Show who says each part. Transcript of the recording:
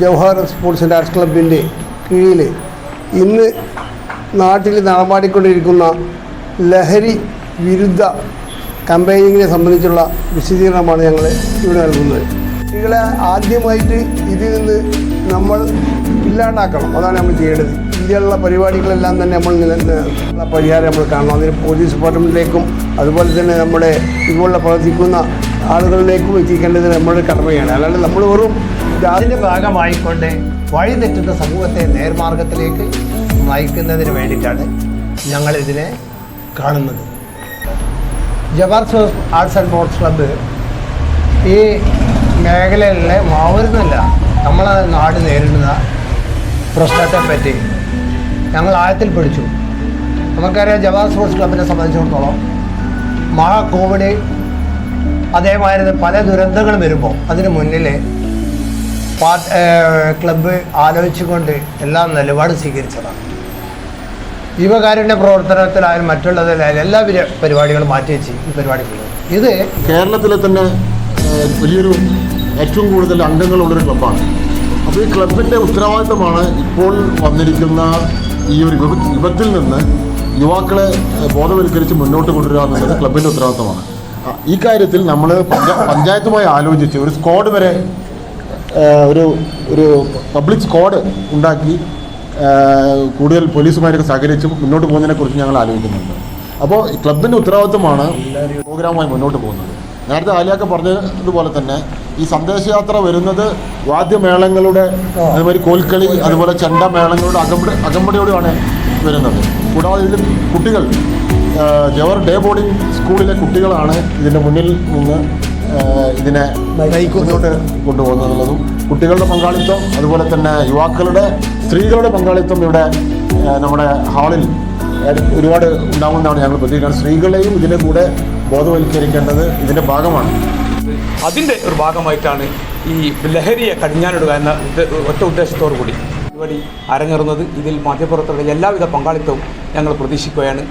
Speaker 1: Jawahar sports and arts ക്ലബിന്റെ കീഴിൽ ഇന്ന് നാട്ടിൽ നടമാടിക്കൊണ്ടിരിക്കുന്ന ലഹരി വിരുദ്ധ കമ്പയിനിങ്ങിനെ സംബന്ധിച്ചുള്ള വിശദീകരണമാണ് ഞങ്ങൾ ഇവിടെ നൽകുന്നത്. കുട്ടികളെ ആദ്യമായിട്ട് ഇതിൽ നിന്ന് നമ്മൾ ഇല്ലാണ്ടാക്കണം. അതാണ് നമ്മൾ ചെയ്യേണ്ടത്. ഇതിലുള്ള പരിപാടികളെല്ലാം തന്നെ നമ്മൾ ഉള്ള പരിഹാരം നമ്മൾ കാണണം. അതിന് പോലീസ് ഡിപ്പാർട്ട്മെന്റിലേക്കും അതുപോലെ തന്നെ നമ്മുടെ ഇതുപോലെ പ്രവർത്തിക്കുന്ന ആളുകളിലേക്കും എത്തിക്കേണ്ടത് നമ്മുടെ കടമയാണ്. അല്ലാണ്ട് നമ്മൾ വെറും
Speaker 2: അതിന്റെ ഭാഗമായിക്കൊണ്ട് വഴിതെറ്റുന്ന സമൂഹത്തെ നേർമാർഗത്തിലേക്ക് നയിക്കുന്നതിന് വേണ്ടിയിട്ടാണ് ഞങ്ങൾ ഇതിനെ കാണുന്നത് Jawar arts and sports club ഈ മേഖലയിലെ മാവരുന്നല്ല നമ്മളെ നാട് നേരിടുന്ന പ്രശ്നത്തെ പറ്റി ഞങ്ങൾ ആഴത്തിൽ പിടിച്ചു നമുക്കറിയാം ജവാർ സ്പോർട്സ് ക്ലബിനെ സംബന്ധിച്ചിടത്തോളം മഹാ കോവിഡ് അതേമാതിരി പല ദുരന്തങ്ങളും വരുമ്പോൾ അതിന് മുന്നിൽ ക്ലബ്ബ് ആലോചിച്ചുകൊണ്ട് എല്ലാം നിലപാട് സ്വീകരിച്ചതാണ്. ജീവകാരുണ്യ പ്രവർത്തനത്തിലായാലും മറ്റുള്ളതിലായാലും എല്ലാ പരി- പരിപാടികളും മാറ്റി വെച്ച് ഈ പരിപാടികൾ ഇത്
Speaker 3: കേരളത്തിലെ തന്നെ വലിയൊരു ഏറ്റവും കൂടുതൽ അംഗങ്ങളുള്ളൊരു ക്ലബ്ബാണ്. അപ്പോൾ ഈ ക്ലബിന്റെ ഉത്തരവാദിത്തമാണ് ഇപ്പോൾ വന്നിരിക്കുന്ന ഈ ഒരു യുഗത്തിൽ നിന്ന് യുവാക്കളെ ബോധവൽക്കരിച്ച് മുന്നോട്ട് കൊണ്ടുവരിക എന്നുള്ളത് ക്ലബിന്റെ ഉത്തരവാദിത്തമാണ് ഈ കാര്യത്തിൽ നമ്മൾ പഞ്ചായത്തുമായി ആലോചിച്ച് ഒരു സ്ക്വാഡ് വരെ ഒരു ഒരു പബ്ലിക് സ്ക്വാഡ് ഉണ്ടാക്കി കൂടുതൽ പോലീസുമാരൊക്കെ സഹകരിച്ച് മുന്നോട്ട് പോകുന്നതിനെക്കുറിച്ച് ഞങ്ങൾ ആലോചിക്കുന്നുണ്ട്. അപ്പോൾ ക്ലബിന്റെ ഉത്തരവാദിത്തമാണ് പ്രോഗ്രാമുമായി മുന്നോട്ട് പോകുന്നത്. നേരത്തെ ആലിയൊക്കെ പറഞ്ഞതുപോലെ തന്നെ ഈ സന്ദേശയാത്ര വരുന്നത് വാദ്യമേളങ്ങളുടെ അതുമാതിരി കോൽക്കളി അതുപോലെ ചെണ്ടമേളങ്ങളുടെ അകമ്പടി അകമ്പടിയോടെയാണ് വരുന്നത്. കൂടാതെ ഇതിൽ കുട്ടികൾ ജവർ ഡേ ബോർഡിംഗ് സ്കൂളിലെ കുട്ടികളാണ് ഇതിന്റെ മുന്നിൽ നിന്ന് ഇതിനെ മുന്നോട്ട് കൊണ്ടുപോകുന്നതെന്നുള്ളതും കുട്ടികളുടെ പങ്കാളിത്തം അതുപോലെ തന്നെ യുവാക്കളുടെ സ്ത്രീകളുടെ പങ്കാളിത്തം ഇവിടെ നമ്മുടെ ഹാളിൽ ഒരുപാട് ഉണ്ടാകുമെന്നാണ് ഞങ്ങൾ പ്രതീക്ഷിക്കുന്നത്. സ്ത്രീകളെയും ഇതിന്റെ കൂടെ ബോധവൽക്കരിക്കേണ്ടത് ഇതിന്റെ ഭാഗമാണ്.
Speaker 4: അതിന്റെ ഒരു ഭാഗമായിട്ടാണ് ഈ ലഹരിയെ കടിഞ്ഞാനിടുക എന്ന ഒറ്റ ഉദ്ദേശത്തോടു കൂടി. പരിപാടി അരങ്ങേറുന്നത് ഇതിൽ മാധ്യമപ്രവർത്തകരുടെ എല്ലാവിധ പങ്കാളിത്തവും ഞങ്ങൾ പ്രതീക്ഷിക്കുകയാണ്.